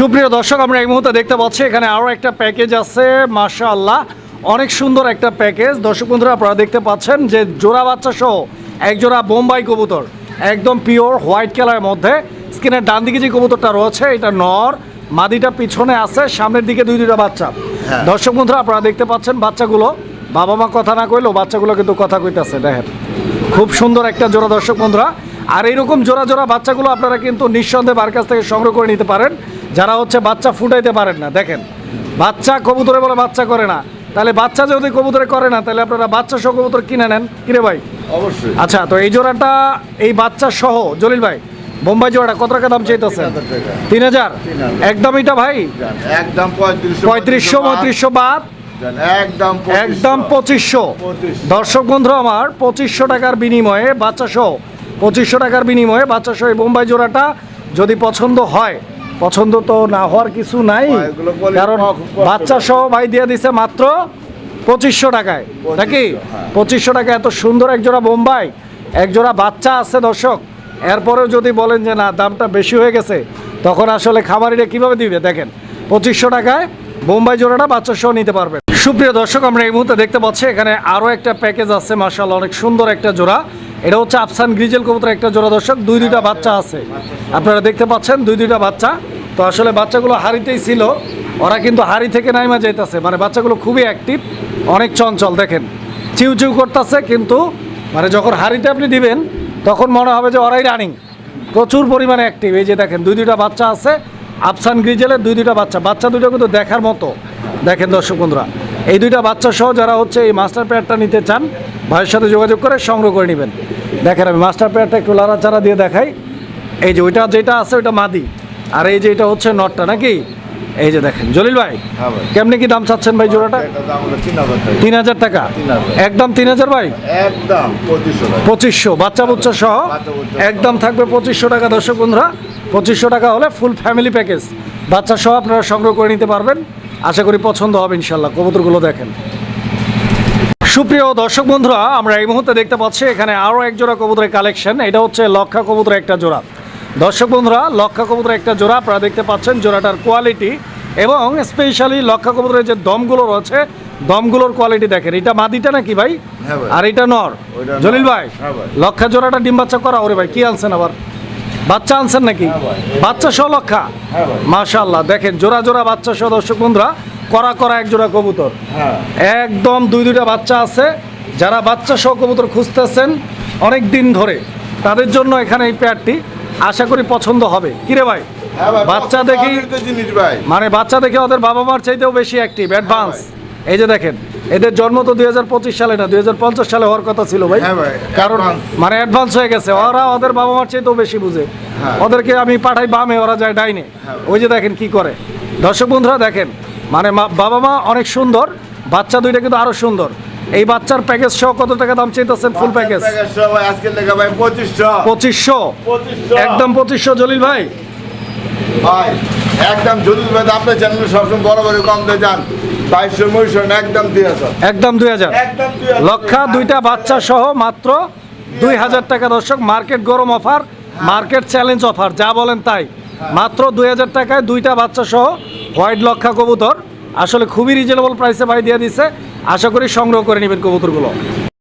সুপ্রিয় দর্শক আমরা এই মুহূর্তে দেখতে পাচ্ছি এখানে আরও একটা প্যাকেজ আছে মাশা আল্লাহ অনেক সুন্দর একটা প্যাকেজ দর্শক বন্ধুরা আপনারা দেখতে পাচ্ছেন যে জোড়া বাচ্চা সহ এক জোড়া বোম্বাই কবুতর একদম পিওর হোয়াইট কালারের মধ্যে। স্কিনের ডান দিকে যে কবুতরটা রয়েছে এটা নর মাদিটা পিছনে আছে সামনের দিকে দুই দুইটা বাচ্চা। হ্যাঁ। দর্শক বন্ধুরা আপনারা দেখতে পাচ্ছেন বাচ্চাগুলো। বাবা মা কথা না কইলেও বাচ্চাগুলো কিন্তু কথা কইতাছে দেখেন। খুব সুন্দর একটা জোড়া দর্শক বন্ধুরা। আর এইরকম জোড়া জোড়া বাচ্চাগুলো আপনারা কিন্তু নিঃসন্দেহে বার কাছ থেকে সংগ্রহ করে নিতে পারেন। যারা হচ্ছে বাচ্চা ফুটাইতে পারেন না দেখেন। বাচ্চা কবুতরে বলে বাচ্চা করে না। তাহলে বাচ্চা যদি কবুতরে করে না তাহলে আপনারা বাচ্চা সহ কবুতর কিনে নেন। কিরে ভাই? অবশ্যই। আচ্ছা তো এই জোড়াটা এই বাচ্চা সহ জলিল ভাই বোম্বাই জোড়াটা কত টাকা দাম চাইতেছে তিন হাজার। একদম এটা ভাই। একদম পঁয়ত্রিশশো পঁয়ত্রিশশো বাদ। একদম একদম পঁচিশশো। 2500 দর্শক বন্ধু আমার পঁচিশশো টাকার বিনিময়ে বাচ্চা সহ পঁচিশশো টাকার বিনিময়ে বাচ্চা সহ এই বোম্বাই জোড়াটা যদি পছন্দ হয় পছন্দ তো না হওয়ার কিছু নাই কারণ বাচ্চা সহ ভাই দিয়ে দিছে মাত্র পঁচিশশো টাকায় নাকি? 2500, হ্যাঁ। পঁচিশশো টাকা এত সুন্দর এক জোড়া বোম্বাই এক জোড়া বাচ্চা আছে দর্শক। এরপরেও যদি বলেন যে না দামটা বেশি হয়ে গেছে তখন আসলে খামারিরা কীভাবে দিবে? দেখেন পঁচিশশো টাকায় বোম্বাই জোড়াটা বাচ্চা সহ নিতে পারবেন। সুপ্রিয় দর্শক আমরা এই মুহূর্তে দেখতে পাচ্ছি এখানে আরও একটা প্যাকেজ আছে মার্শাল অনেক সুন্দর একটা জোড়া। এটা হচ্ছে আফসান গ্রিজেল কবুতর একটা জোড়া দর্শক, দুই দুইটা বাচ্চা আছে। আপনারা দেখতে পাচ্ছেন দুই দুইটা বাচ্চা। তো আসলে বাচ্চাগুলো হাড়িতেই ছিল, ওরা কিন্তু হাড়ি থেকে নাইমা যাইতেছে। মানে বাচ্চাগুলো খুবই অ্যাক্টিভ অনেক চঞ্চল, দেখেন। চিউ চিউ করতেছে, কিন্তু মানে যখন হাড়িতে আপনি দিবেন, তখন মনে হবে যে ওরাই রানিং প্রচুর পরিমাণে অ্যাক্টিভ এই যে দেখেন, দুই দুইটা বাচ্চা আছে, আফসান গ্রিজেলের দুই দুইটা বাচ্চা। বাচ্চা দুটো কিন্তু দেখার মতো। দেখেন দর্শক বন্ধুরা এই দুইটা বাচ্চা সহ যারা হচ্ছে এই মাস্টার পেয়ারটা নিতে চান ভাইয়ের সাথে যোগাযোগ করে সংগ্রহ করে নেবেন। দেখেন আমি মাস্টার পেয়ারটা একটু লাড়াচাড়া দিয়ে দেখাই। এই যে ওইটা যেটা আছে ওইটা মাদি। আর এই যে এটা হচ্ছে নটটা নাকি? এই যে দেখেন জলিল ভাই হ্যাঁ কেমনি কি দাম চাচ্ছেন ভাই জোড়াটা? তিন হাজার টাকা। তিন হাজার টাকা? 3,000 একদম তিন হাজার ভাই? একদম পঁচিশশো বাচ্চা বুচ্চা সহ। একদম থাকবে পঁচিশশো টাকা দর্শক বন্ধুরা। পঁচিশশো টাকা হলে ফুল ফ্যামিলি প্যাকেজ বাচ্চা সহ আপনারা সংগ্রহ করে নিতে পারবেন। আশা করি পছন্দ হবে ইনশাল্লাহ কবুতরগুলো দেখেন। সুপ্রিয় দর্শক বন্ধুরা আমরা এই মুহূর্তে দেখতে পাচ্ছি এখানে আরও এক জোড়া কবুতরের কালেকশন এটা হচ্ছে লক্ষা কবুতরের একটা জোড়া। দর্শক বন্ধুরা লক্ষা কবুতরের একটা জোড়া আপনারা দেখতে পাচ্ছেন জোড়াটার কোয়ালিটি এবং স্পেশালি লক্ষা কবুতরের যে দমগুলো রয়েছে দমগুলোর কোয়ালিটি দেখেন। এটা মাদিটা নাকি ভাই? হ্যাঁ আর এটা নর। জলিল ভাই? হ্যাঁ ভাই। লক্ষা জোড়াটা ডিম বাচ্চা করা? ওরে ভাই কি আনছেন আবার? বাচ্চা আনছেন নাকি? হ্যাঁ বাচ্চা সহ লক্ষা হ্যাঁ। মাশাল্লাহ দেখেন জোড়া জোড়া বাচ্চা সহ দর্শক বন্ধুরা করা করা এক জোড়া কবুতর। হ্যাঁ। একদম দুই দুইটা বাচ্চা আছে যারা বাচ্চা সহ কবুতর খুঁজতেছেন অনেক দিন ধরে তাদের জন্য এখানে এই পেয়ারটি আশা করি পছন্দ হবে। কিরে ভাই? ভাই বাচ্চা দেখি মানে বাচ্চা দেখে ওদের বাবা মার চাইতেও বেশি অ্যাক্টিভ অ্যাডভান্স এই যে দেখেন এদের জন্ম তো দুই হাজার পঁচিশ সালে না দু হাজার পঞ্চাশ সালে হওয়ার কথা ছিল ভাই। হ্যাঁ কারণ মানে অ্যাডভান্স হয়ে গেছে। ওরা ওদের বাবা মার চেয়ে তো বেশি বুঝে। হ্যাঁ। ওদেরকে আমি পাঠাই বামে ওরা যায় ডাইনে। হ্যাঁ। ওই যে দেখেন কি করে। দর্শক বন্ধুরা দেখেন মানে মা- বাবা মা অনেক সুন্দর বাচ্চা দুইটা কিন্তু আরও সুন্দর। এই বাচ্চার প্যাকেজ সহ কত টাকা দাম চাইতেছেন ফুল প্যাকেজ পঁচিশশো। একদম পঁচিশশো জলিল ভাই। ভাই একদম জলিল ভাই আপনার চ্যানেলে সবসময় বড় বড় কম দিয়ে যান। একদম দুই হাজার। লক্ষা দুইটা বাচ্চা সহ মাত্র দুই হাজার টাকা দর্শক মার্কেট গরম অফার মার্কেট চ্যালেঞ্জ অফার যা বলেন তাই। মাত্র দুই হাজার টাকায় দুইটা বাচ্চা সহ হোয়াইট লক্ষা কবুতর। আসলে খুবই রিজনেবল প্রাইসে ভাই দিয়ে দিছে। আশা করি সংগ্রহ করে নেবেন কবুতরগুলো।